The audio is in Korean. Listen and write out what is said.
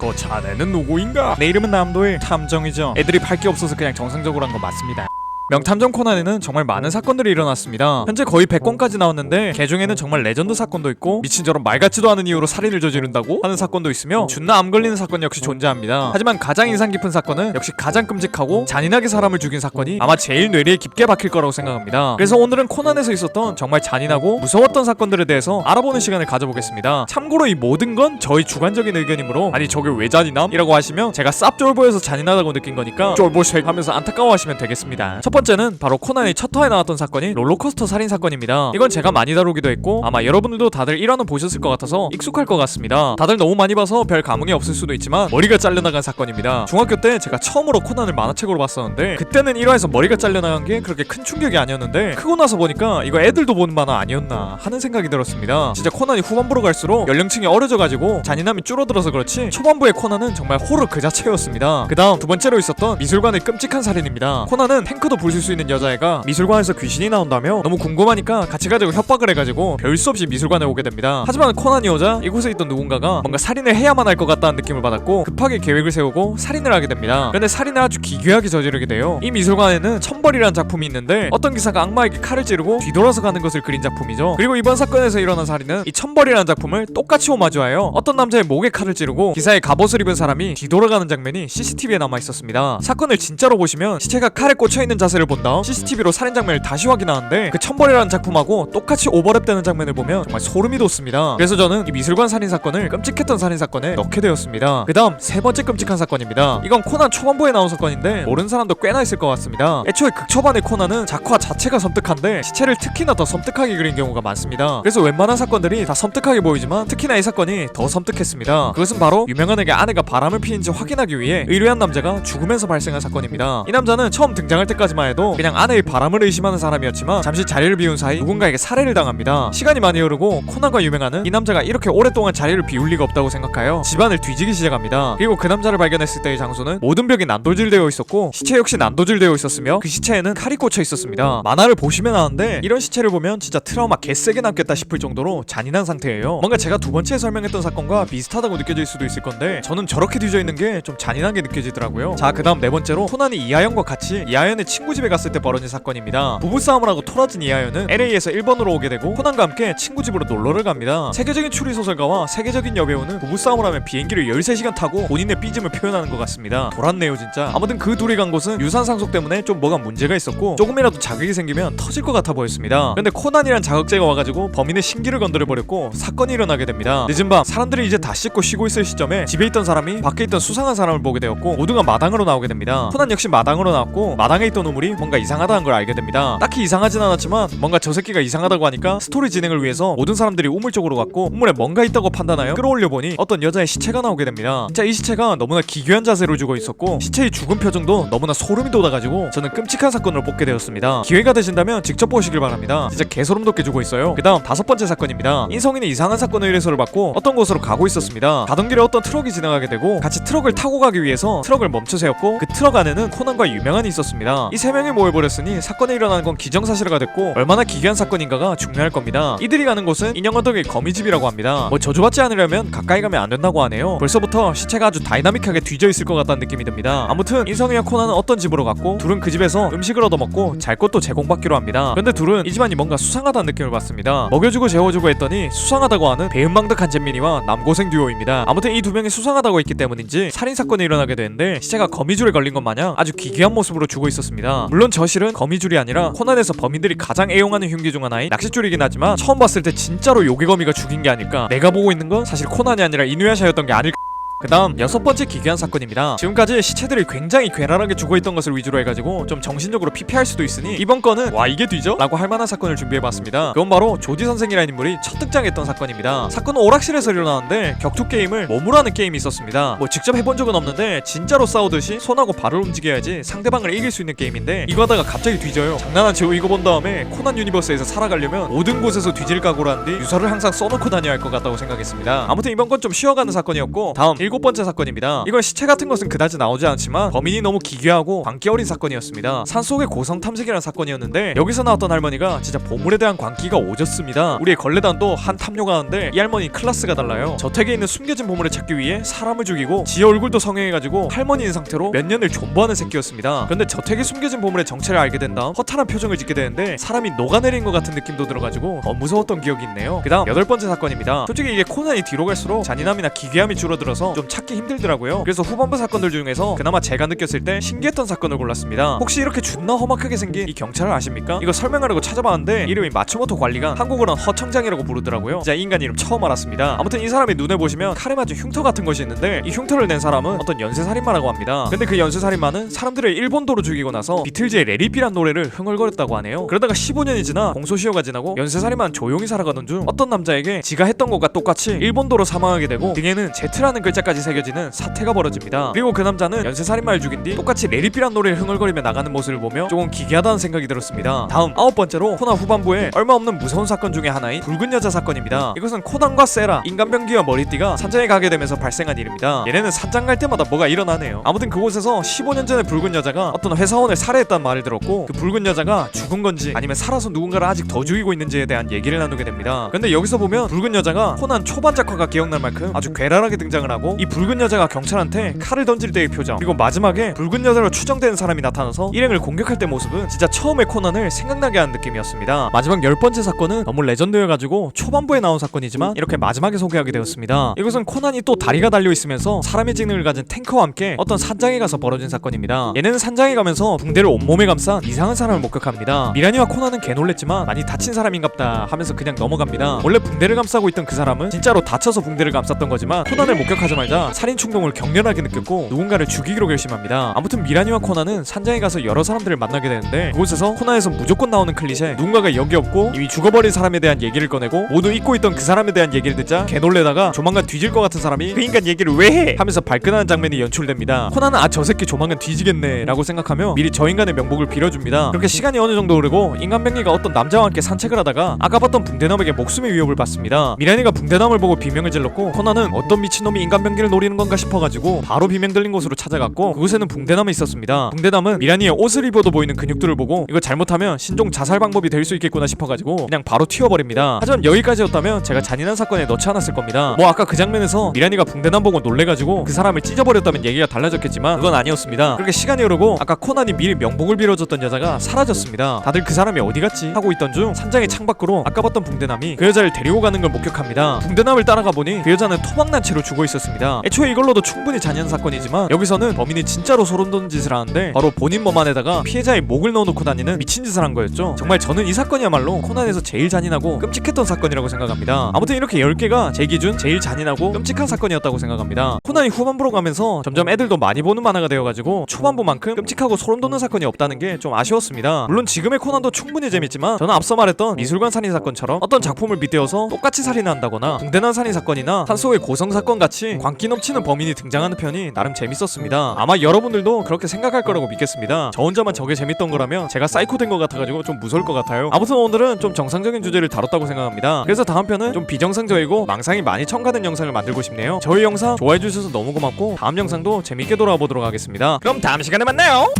그 자네는 누구인가? 내 이름은 남도일 탐정이죠. 애들이 팔 게 없어서 그냥 정상적으로 한 거 맞습니다. 명탐정 코난에는 정말 많은 사건들이 일어났습니다. 현재 거의 100건까지 나왔는데 개 중에는 정말 레전드 사건도 있고 미친 저런 말 같지도 않은 이유로 살인을 저지른다고 하는 사건도 있으며 존나 암 걸리는 사건 역시 존재합니다. 하지만 가장 인상 깊은 사건은 역시 가장 끔찍하고 잔인하게 사람을 죽인 사건이 아마 제일 뇌리에 깊게 박힐 거라고 생각합니다. 그래서 오늘은 코난에서 있었던 정말 잔인하고 무서웠던 사건들에 대해서 알아보는 시간을 가져보겠습니다. 참고로 이 모든 건 저희 주관적인 의견이므로 아니 저게 왜 잔인함? 이라고 하시면 제가 쌉 쫄보여서 잔인하다고 느낀 거니까 쫄보색 하면서 안타까워하시면 되겠습니다. 첫 번째 는 바로 코난의 첫 화에 나왔던 사건인 롤러코스터 살인 사건입니다. 이건 제가 많이 다루기도 했고 아마 여러분들도 다들 1화는 보셨을 것 같아서 익숙할 것 같습니다. 다들 너무 많이 봐서 별 감흥이 없을 수도 있지만 머리가 잘려나간 사건입니다. 중학교 때 제가 처음으로 코난을 만화책으로 봤었는데 그때는 1화에서 머리가 잘려나간 게 그렇게 큰 충격이 아니었는데 크고 나서 보니까 이거 애들도 보는 만화 아니었나 하는 생각이 들었습니다. 진짜 코난이 후반부로 갈수록 연령층이 어려져가지고 잔인함이 줄어들어서 그렇지 초반부의 코난은 정말 호러 그 자체였습니다. 그 다음 두 번째로 있었던 미술관의 끔찍한 살인입니다. 코난은 탱크도 부술 수 있는 여자애가 미술관에서 귀신이 나온다며 너무 궁금하니까 같이 가자고 협박을 해가지고 별 수 없이 미술관에 오게 됩니다. 하지만 코난이 오자 이곳에 있던 누군가가 뭔가 살인을 해야만 할 것 같다는 느낌을 받았고 급하게 계획을 세우고 살인을 하게 됩니다. 그런데 살인을 아주 기괴하게 저지르게 돼요. 이 미술관에는 천벌이라는 작품이 있는데 어떤 기사가 악마에게 칼을 찌르고 뒤돌아서 가는 것을 그린 작품이죠. 그리고 이번 사건에서 일어난 살인은 이 천벌이라는 작품을 똑같이 오마주하여 어떤 남자의 목에 칼을 찌르고 기사에 갑옷을 입은 사람이 뒤돌아가는 장면이 CCTV에 남아 있었습니다. 사건을 진짜로 보시면 시체가 칼에 꽂혀 있는 자세를 본 다음 CCTV로 살인 장면을 다시 확인하는데 그 천벌이라는 작품하고 똑같이 오버랩되는 장면을 보면 정말 소름이 돋습니다. 그래서 저는 이 미술관 살인 사건을 끔찍했던 살인 사건에 넣게 되었습니다. 그다음 세 번째 끔찍한 사건입니다. 이건 코난 초반부에 나온 사건인데 모르는 사람도 꽤나 있을 것 같습니다. 애초에 극 초반의 코난은 작화 자체가 섬뜩한데 시체를 특히나 더 섬뜩하게 그린 경우가 많습니다. 그래서 웬만한 사건들이 다 섬뜩하게 보이지만 특히나 이 사건이 더 섬뜩했습니다. 그것은 바로 유명한 에게 아내가 바람을 피는지 확인하기 위해 의뢰한 남자가 죽으면서 발생한 사건입니다. 이 남자는 처음 등장할 때까지만 해도 그냥 아내의 바람을 의심하는 사람이었지만 잠시 자리를 비운 사이 누군가에게 살해를 당합니다. 시간이 많이 흐르고 코난과 유명한은 이 남자가 이렇게 오랫동안 자리를 비울 리가 없다고 생각하여 집안을 뒤지기 시작합니다. 그리고 그 남자를 발견했을 때의 장소는 모든 벽이 난도질되어 있었고 시체 역시 난도질되어 있었으며 그 시체에는 칼이 꽂혀 있었습니다. 만화를 보시면 아는데 이런 시체를 보면 진짜 트라우마 개세게 남겠다 싶을 정도로 잔인한 상태예요. 뭔가 제가 두 번째 설명했던 사건과 비슷하다고 느껴질 수도 있을 건데 저는 저렇게 뒤져 있는 게 좀 잔인하게 느껴지더라고요. 자, 그다음 네 번째로 코난이 이하연과 같이 이하연의 친구 집에 갔을 때 벌어진 사건입니다. 부부싸움을 하고 토라진 이하연은 LA에서 일본으로 오게 되고 코난과 함께 친구 집으로 놀러를 갑니다. 세계적인 추리 소설가와 세계적인 여배우는 부부싸움을 하면 비행기를 13시간 타고 본인의 삐짐을 표현하는 것 같습니다. 돌았네요, 진짜. 아무튼 그 둘이 간 곳은 유산 상속 때문에 좀 뭐가 문제가 있었고 조금이라도 자극이 생기면 터질 것 같아 보였습니다. 근데 코난이란 자극제가 와가지고 범인의 신기를 건드려 버렸고 사건이 일어나게 됩니다. 늦은 밤 사람들이 이제 다 씻고 쉬고 있을 시점에 집에 있던 사람이 밖에 있던 수상한 사람을 보게 되었고 모두가 마당으로 나오게 됩니다. 코난 역시 마당으로 나왔고 마당에 있던 우물 이 뭔가 이상하다는 걸 알게 됩니다. 딱히 이상하진 않았지만 뭔가 저 새끼가 이상하다고 하니까 스토리 진행을 위해서 모든 사람들이 우물 쪽으로 갔고 우물에 뭔가 있다고 판단하여 끌어올려 보니 어떤 여자의 시체가 나오게 됩니다. 진짜 이 시체가 너무나 기괴한 자세로 죽어 있었고 시체의 죽은 표정도 너무나 소름이 돋아가지고 저는 끔찍한 사건을 뽑게 되었습니다. 기회가 되신다면 직접 보시길 바랍니다. 진짜 개소름 돋게 죽어 있어요. 그다음 다섯 번째 사건입니다. 인성인이 이상한 사건 의뢰서를 받고 어떤 곳으로 가고 있었습니다. 가던 길에 어떤 트럭이 지나가게 되고 같이 트럭을 타고 가기 위해서 트럭을 멈춰 세웠고 그 트럭 안에는 코난과 유명한이 있었습니다. 이세 명이 모여버렸으니 사건이 일어나는 건 기정사실화가 됐고 얼마나 기괴한 사건인가가 중요할 겁니다. 이들이 가는 곳은 인형 언덕의 거미집이라고 합니다. 뭐 저주받지 않으려면 가까이 가면 안 된다고 하네요. 벌써부터 시체가 아주 다이나믹하게 뒤져 있을 것 같다는 느낌이 듭니다. 아무튼 인성이와 코난은 어떤 집으로 갔고 둘은 그 집에서 음식을 얻어먹고 잘 것도 제공받기로 합니다. 그런데 둘은 이 집안이 뭔가 수상하다는 느낌을 받습니다. 먹여주고 재워주고 했더니 수상하다고 하는 배은망덕한 잼민이와 남고생 듀오입니다. 아무튼 이 두 명이 수상하다고 했기 때문인지 살인 사건이 일어나게 되는데 시체가 거미줄에 걸린 것 마냥 아주 기괴한 모습으로 죽어 있었습 물론 저 실은 거미줄이 아니라 코난에서 범인들이 가장 애용하는 흉기 중 하나인 낚싯줄이긴 하지만 처음 봤을 때 진짜로 요괴거미가 죽인 게 아닐까. 내가 보고 있는 건 사실 코난이 아니라 이누야샤였던 게 아닐까. 그 다음 여섯 번째 기괴한 사건입니다. 지금까지 시체들이 굉장히 괴랄하게 죽어있던 것을 위주로 해가지고 좀 정신적으로 피폐할 수도 있으니 이번 건은 와 이게 뒤져? 라고 할 만한 사건을 준비해봤습니다. 그건 바로 조지 선생이라는 인물이 첫 등장했던 사건입니다. 사건은 오락실에서 일어나는데 격투 게임을 몸으로 하는 게임이 있었습니다. 뭐 직접 해본 적은 없는데 진짜로 싸우듯이 손하고 발을 움직여야지 상대방을 이길 수 있는 게임인데 이거 하다가 갑자기 뒤져요. 장난한 채로 이거 본 다음에 코난 유니버스에서 살아가려면 모든 곳에서 뒤질 뒤 유서를 항상 써놓고 다녀야 할 것 같다고 생각했습니다. 아무튼 이번 건 좀 쉬어가는 사건이었고 다음 일곱 번째 사건입니다. 이건 시체 같은 것은 그다지 나오지 않지만 범인이 너무 기괴하고 광기 어린 사건이었습니다. 산속의 고성 탐색이라는 사건이었는데 여기서 나왔던 할머니가 진짜 보물에 대한 광기가 오졌습니다. 우리의 걸레단도 한 탐료가 하는데 이 할머니 클래스가 달라요. 저택에 있는 숨겨진 보물을 찾기 위해 사람을 죽이고 지 얼굴도 성형해가지고 할머니인 상태로 몇 년을 존버하는 새끼였습니다. 그런데 저택에 숨겨진 보물의 정체를 알게 된 다음 허탈한 표정을 짓게 되는데 사람이 녹아내린 것 같은 느낌도 들어가지고 더 무서웠던 기억이 있네요. 그다음 여덟 번째 사건입니다. 솔직히 이게 코난이 뒤로 갈수록 잔인함이나 기괴함이 줄어들어서 좀 찾기 힘들더라고요. 그래서 후반부 사건들 중에서 그나마 제가 느꼈을 때 신기했던 사건을 골랐습니다. 혹시 이렇게 존나 험악하게 생긴 이 경찰을 아십니까? 이거 설명하려고 찾아봤는데 이름이 마츠모토 관리관 한국어로는 허청장이라고 부르더라고요. 진짜 이 인간 이름 처음 알았습니다. 아무튼 이 사람의 눈에 보시면 칼에 맞은 흉터 같은 것이 있는데 이 흉터를 낸 사람은 어떤 연쇄살인마라고 합니다. 근데 그 연쇄살인마는 사람들을 일본도로 죽이고 나서 비틀즈의 레리피란 노래를 흥얼거렸다고 하네요. 그러다가 15년이 지나 공소시효가 지나고 연쇄살인마는 조용히 살아가던 중 어떤 남자에게 지가 했던 것과 똑같이 일본도로 사망하게 되고 등에는 Z라는 글자까지 새겨지는 사태가 벌어집니다. 그리고 그 남자는 연쇄살인마를 죽인 뒤 똑같이 레리피란 노래를 흥얼거리며 나가는 모습을 보며 조금 기괴하다는 생각이 들었습니다. 다음 아홉 번째로 코난 후반부에 얼마 없는 무서운 사건 중에 하나인 붉은 여자 사건입니다. 이것은 코난과 세라 인간병기와 머리띠가 산장에 가게 되면서 발생한 일입니다. 얘네는 산장 갈 때마다 뭐가 일어나네요. 아무튼 그곳에서 15년 전에 붉은 여자가 어떤 회사원을 살해했다는 말을 들었고 그 붉은 여자가 죽은 건지 아니면 살아서 누군가를 아직 더 죽이고 있는지에 대한 얘기를 나누게 됩니다. 근데 여기서 보면 붉은 여자가 코난 초반 작화가 기억날 만큼 아주 괴랄하게 등장을 하고 이 붉은 여자가 경찰한테 칼을 던질 때의 표정 그리고 마지막에 붉은 여자로 추정되는 사람이 나타나서 일행을 공격할 때 모습은 진짜 처음에 코난을 생각나게 하는 느낌이었습니다. 마지막 열 번째 사건은 너무 레전드여가지고 초반부에 나온 사건이지만 이렇게 마지막에 소개하게 되었습니다. 이것은 코난이 또 다리가 달려 있으면서 사람의 직능을 가진 탱커와 함께 어떤 산장에 가서 벌어진 사건입니다. 얘네는 산장에 가면서 붕대를 온몸에 감싼 이상한 사람을 목격합니다. 미라니와 코난은 개놀랬지만 많이 다친 사람인갑다 하면서 그냥 넘어갑니다. 원래 붕대를 감싸고 있던 그 사람은 진짜로 다쳐서 붕대를 감쌌던 거지만 코난을 목격하자마자 살인 충동을 격렬하게 느꼈고 누군가를 죽이기로 결심합니다. 아무튼 미라니와 코난은 산장에 가서 여러 사람들을 만나게 되는데 그곳에서 코난에서 무조건 나오는 클리셰 누군가가 여기 없고 이미 죽어버린 사람에 대한 얘기를 꺼내고 모두 잊고 있던 그 사람에 대한 얘기를 듣자 개놀래다가 조만간 뒤질 것 같은 사람이 그 인간 얘기를 왜 해? 하면서 발끈하는 장면이 연출됩니다. 코난은 아저 새끼 조만간 뒤지겠네 라고 생각하며 미리 저 인간의 명복을 빌어줍니다. 그렇게 시간이 어느 정도 흐르고 인간 병기가 어떤 남자와 함께 산책을 하다가 아까 봤던 붕대남에게 목숨의 위협을 받습니다. 미란이가 붕대남을 보고 비명을 질렀고 코난은 어떤 미친놈이 인간 병 기를 노리는 건가 싶어가지고 바로 비명 들린 곳으로 찾아갔고 그곳에는 붕대남이 있었습니다. 붕대남은 미란이의 옷을 입어도 보이는 근육들을 보고 이거 잘못하면 신종 자살 방법이 될 수 있겠구나 싶어가지고 그냥 바로 튀어버립니다. 하지만 여기까지였다면 제가 잔인한 사건에 넣지 않았을 겁니다. 뭐 아까 그 장면에서 미란이가 붕대남 보고 놀래가지고 그 사람을 찢어버렸다면 얘기가 달라졌겠지만 그건 아니었습니다. 그렇게 시간이 흐르고 아까 코난이 미리 명복을 빌어줬던 여자가 사라졌습니다. 다들 그 사람이 어디 갔지 하고 있던 중 산장의 창밖으로 아까 봤던 붕대남이 그 여자를 데리고 가는 걸 목격합니다. 붕대남을 따라가 보니 그 여자는 토막난 채로 죽어 있었습니다. 애초에 이걸로도 충분히 잔인한 사건이지만 여기서는 범인이 진짜로 소름 돋는 짓을 하는데 바로 본인 몸 안에다가 피해자의 목을 넣어놓고 다니는 미친 짓을 한 거였죠. 정말 저는 이 사건이야말로 코난에서 제일 잔인하고 끔찍했던 사건이라고 생각합니다. 아무튼 이렇게 10개가 제 기준 제일 잔인하고 끔찍한 사건이었다고 생각합니다. 코난이 후반부로 가면서 점점 애들도 많이 보는 만화가 되어가지고 초반부만큼 끔찍하고 소름 돋는 사건이 없다는 게 좀 아쉬웠습니다. 물론 지금의 코난도 충분히 재밌지만 저는 앞서 말했던 미술관 살인 사건처럼 어떤 작품을 빗대어서 똑같이 살인한다거나 붕대난 살인 사건이나 산소의 고성 사건 같이 광기 넘치는 범인이 등장하는 편이 나름 재밌었습니다. 아마 여러분들도 그렇게 생각할 거라고 믿겠습니다. 저 혼자만 저게 재밌던 거라면 제가 사이코 된 것 같아가지고 좀 무서울 것 같아요. 아무튼 오늘은 좀 정상적인 주제를 다뤘다고 생각합니다. 그래서 다음 편은 좀 비정상적이고 망상이 많이 첨가된 영상을 만들고 싶네요. 저희 영상 좋아해 주셔서 너무 고맙고 다음 영상도 재밌게 돌아와 보도록 하겠습니다. 그럼 다음 시간에 만나요.